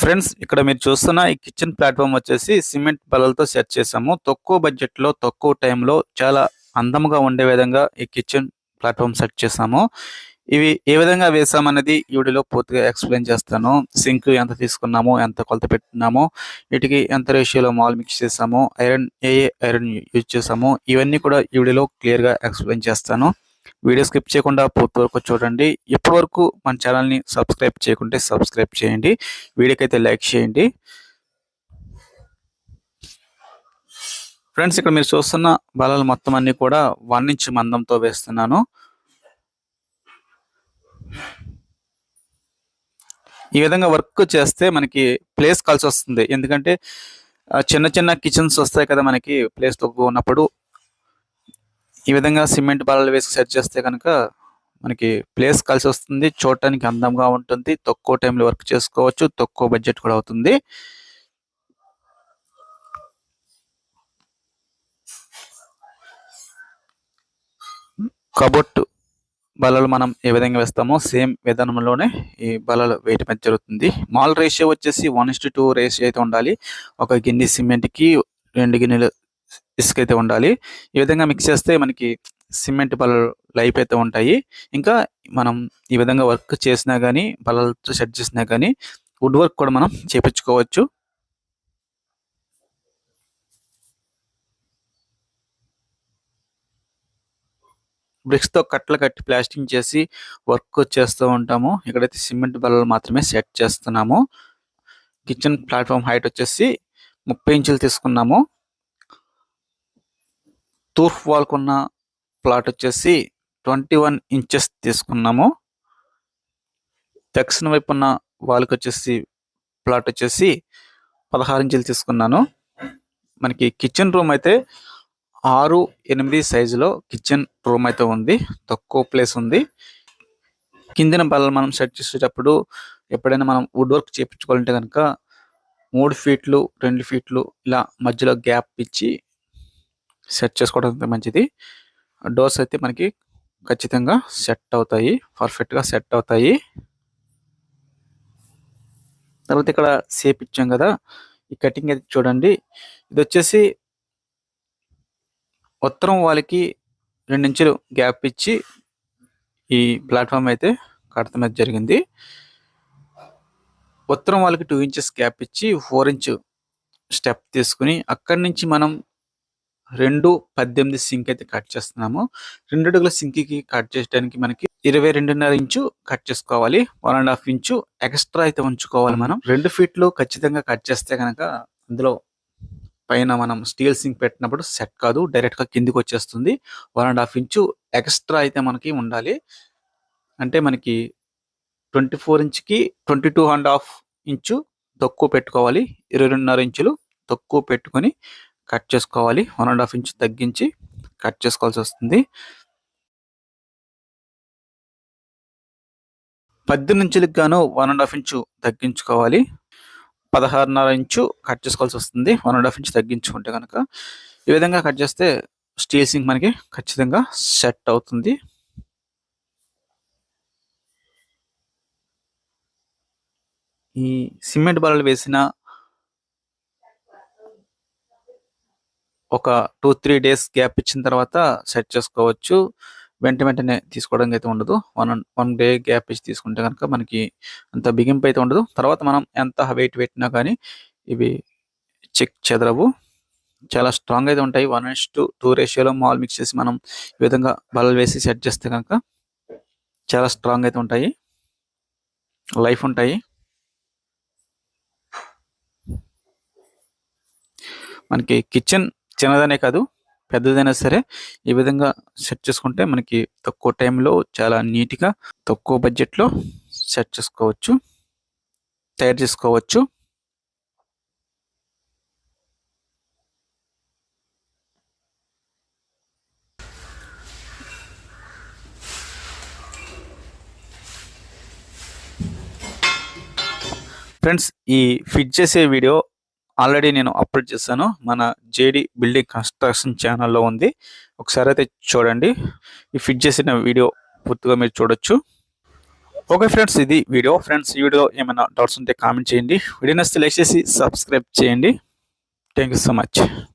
Friends ఇక్కడ మీరు చూస్తున్న ఈ కిచెన్ ప్లాట్ఫామ్ వచ్చేసి సిమెంట్ బల్లలతో సెట్ చేసాము. తక్కువ బడ్జెట్లో తక్కువ టైంలో చాలా అందంగా ఉండే విధంగా ఈ కిచెన్ ప్లాట్ఫామ్ సెట్ చేసాము. ఇవి ఏ విధంగా వేసామనేది ఈ వీడియోలో పూర్తిగా ఎక్స్ప్లెయిన్ చేస్తాను. సింక్ ఎంత తీసుకున్నాము ఎంత కొలత పెట్టుకున్నాము వీటికి ఎంత రేషియోలో మాల్ మిక్స్ చేసాము ఐరన్ ఏ ఐరన్ యూజ్ చేసాము ఇవన్నీ కూడా ఈ వీడియోలో క్లియర్గా ఎక్స్ప్లెయిన్ చేస్తాను. వీడియో స్కిప్ చేయకుండా పూర్తి వరకు చూడండి. ఇప్పటి వరకు మన ఛానల్ని సబ్స్క్రైబ్ చేయకుంటే సబ్స్క్రైబ్ చేయండి. వీడియోకి అయితే లైక్ చేయండి. ఫ్రెండ్స్ ఇక్కడ మీరు చూస్తున్న బలాలు మొత్తం అన్ని కూడా వన్ ఇంచ్ మందంతో వేస్తున్నాను. ఈ విధంగా వర్క్ చేస్తే మనకి ప్లేస్ కలిసి వస్తుంది. ఎందుకంటే చిన్న చిన్న కిచెన్స్ వస్తాయి కదా మనకి ప్లేస్ తక్కువ ఉన్నప్పుడు. ఈ విధంగా సిమెంట్ బలాలు వేసి సెట్ చేస్తే కనుక మనకి ప్లేస్ కలిసి వస్తుంది. చూడటానికి అందంగా ఉంటుంది. తక్కువ టైంలో వర్క్ చేసుకోవచ్చు. తక్కువ బడ్జెట్ కూడా అవుతుంది. కబోర్డ్ బలలు మనం ఏ విధంగా వేస్తామో సేమ్ విధానంలోనే ఈ బలలు వేయటం అనేది జరుగుతుంది. మాల్ రేషియో వచ్చేసి వన్ ఇస్ టూ రేషియో అయితే ఉండాలి. ఒక గిన్నె సిమెంట్కి రెండు గిన్నెలు ఇసుక అయితే ఉండాలి. ఈ విధంగా మిక్స్ చేస్తే మనకి సిమెంట్ బలలు లైఫ్ అయితే ఉంటాయి. ఇంకా మనం ఈ విధంగా వర్క్ చేసినా కానీ బల్లలతో సెట్ చేసినా కానీ వుడ్ వర్క్ కూడా మనం చేపించుకోవచ్చు. బ్రిక్స్తో కట్టలు కట్టి ప్లాస్టింగ్ చేసి వర్క్ చేస్తూ ఉంటాము. ఇక్కడైతే సిమెంట్ బల్లలు మాత్రమే సెట్ చేస్తున్నాము. కిచెన్ ప్లాట్ఫామ్ హైట్ వచ్చేసి ముప్పై ఇంచులు తీసుకున్నాము. తూర్పు వాల్కు ఉన్న ప్లాట్ వచ్చేసి ట్వంటీ వన్ ఇంచెస్ తీసుకున్నాము. దక్షిణ వైపు ఉన్న వాల్కి వచ్చేసి ప్లాట్ వచ్చేసి పదహారు ఇంచులు తీసుకున్నాను. మనకి కిచెన్ రూమ్ అయితే ఆరు ఎనిమిది సైజులో కిచెన్ రూమ్ అయితే ఉంది. తక్కువ ప్లేస్ ఉంది. కిందిన బల్లలు మనం సెట్ చేసేటప్పుడు ఎప్పుడైనా మనం వుడ్ వర్క్ చేయించుకోవాలంటే కనుక మూడు ఫీట్లు రెండు ఫీట్లు ఇలా మధ్యలో గ్యాప్ ఇచ్చి సెట్ చేసుకోవడం మంచిది. డోర్స్ అయితే మనకి ఖచ్చితంగా సెట్ అవుతాయి. పర్ఫెక్ట్గా సెట్ అవుతాయి. తర్వాత ఇక్కడ సేప్ ఇచ్చాం కదా. ఈ కటింగ్ అయితే చూడండి. ఇది వచ్చేసి ఉత్తరం వాళ్ళకి రెండు ఇంచులు గ్యాప్ ఇచ్చి ఈ ప్లాట్ఫామ్ అయితే కడతం అయితే జరిగింది. ఉత్తరం వాళ్ళకి టూ ఇంచెస్ గ్యాప్ ఇచ్చి ఫోర్ ఇంచ్ స్టెప్ తీసుకుని అక్కడి నుంచి మనం రెండు పద్దెనిమిది సింక్ అయితే కట్ చేస్తున్నాము. రెండు అడుగుల సింక్కి కట్ చేయడానికి మనకి ఇరవై రెండున్నర ఇంచు కట్ చేసుకోవాలి. One and half inch extra అయితే ఉంచుకోవాలి మనం. రెండు ఫీట్లు ఖచ్చితంగా కట్ చేస్తే కనుక అందులో పైన మనం స్టీల్ సింక్ పెట్టినప్పుడు సెట్ కాదు. డైరెక్ట్గా కిందికి వచ్చేస్తుంది. One and half inch extra అయితే మనకి ఉండాలి. అంటే మనకి twenty four ఇంచ్కి twenty two and half inch తక్కువ పెట్టుకోవాలి. ఇరవై రెండున్నర ఇంచులు తక్కువ పెట్టుకొని కట్ చేసుకోవాలి. వన్ అండ్ హాఫ్ ఇంచ్ తగ్గించి కట్ చేసుకోవాల్సి వస్తుంది. పద్దెనిమిది ఇంచులకు గాను వన్ అండ్ హాఫ్ ఇంచు తగ్గించుకోవాలి. పదహారున్నర ఇంచు కట్ చేసుకోవాల్సి వస్తుంది. వన్ అండ్ హాఫ్ ఇంచ్ తగ్గించుకుంటే కనుక ఈ విధంగా కట్ చేస్తే స్టీల్ సింక్ మనకి ఖచ్చితంగా సెట్ అవుతుంది. ఈ సిమెంట్ బల్లలు వేసిన ఒక టూ త్రీ డేస్ గ్యాప్ ఇచ్చిన తర్వాత సెట్ చేసుకోవచ్చు. వెంట వెంటనే తీసుకోవడానికి అయితే ఉండదు. వన్ వన్ డే గ్యాప్ ఇచ్చి తీసుకుంటే కనుక మనకి అంత బిగింపు అయితే ఉండదు. తర్వాత మనం ఎంత వెయిట్ పెట్టినా కానీ ఇవి చెక్ చెదరవు. చాలా స్ట్రాంగ్ అయితే ఉంటాయి. వన్ ఇస్ టు టూ రేషియోలో మాల్ మిక్స్ చేసి మనం ఈ విధంగా బలలు వేసి సెట్ చేస్తే కనుక చాలా స్ట్రాంగ్ అయితే ఉంటాయి. లైఫ్ ఉంటాయి. మనకి కిచెన్ చిన్నదనే కాదు పెద్దదైనా సరే ఈ విధంగా సెట్ చేసుకుంటే మనకి తక్కువ టైంలో చాలా నీట్గా తక్కువ బడ్జెట్లో సెట్ చేసుకోవచ్చు తయారు చేసుకోవచ్చు. ఫ్రెండ్స్ ఈ ఫిట్ చేసే వీడియో ఆల్రెడీ నేను అప్లోడ్ చేశాను. మన జేడి బిల్డింగ్ కన్స్ట్రక్షన్ ఛానల్లో ఉంది. ఒకసారి అయితే చూడండి. ఈ ఫిట్ చేసిన వీడియో పూర్తిగా మీరు చూడొచ్చు. ఓకే ఫ్రెండ్స్ ఇది వీడియో. ఫ్రెండ్స్ ఈ వీడియో ఏమైనా డౌట్స్ ఉంటే కామెంట్ చేయండి. వీడియో నచ్చితే లైక్ చేసి సబ్స్క్రైబ్ చేయండి. Thank you so much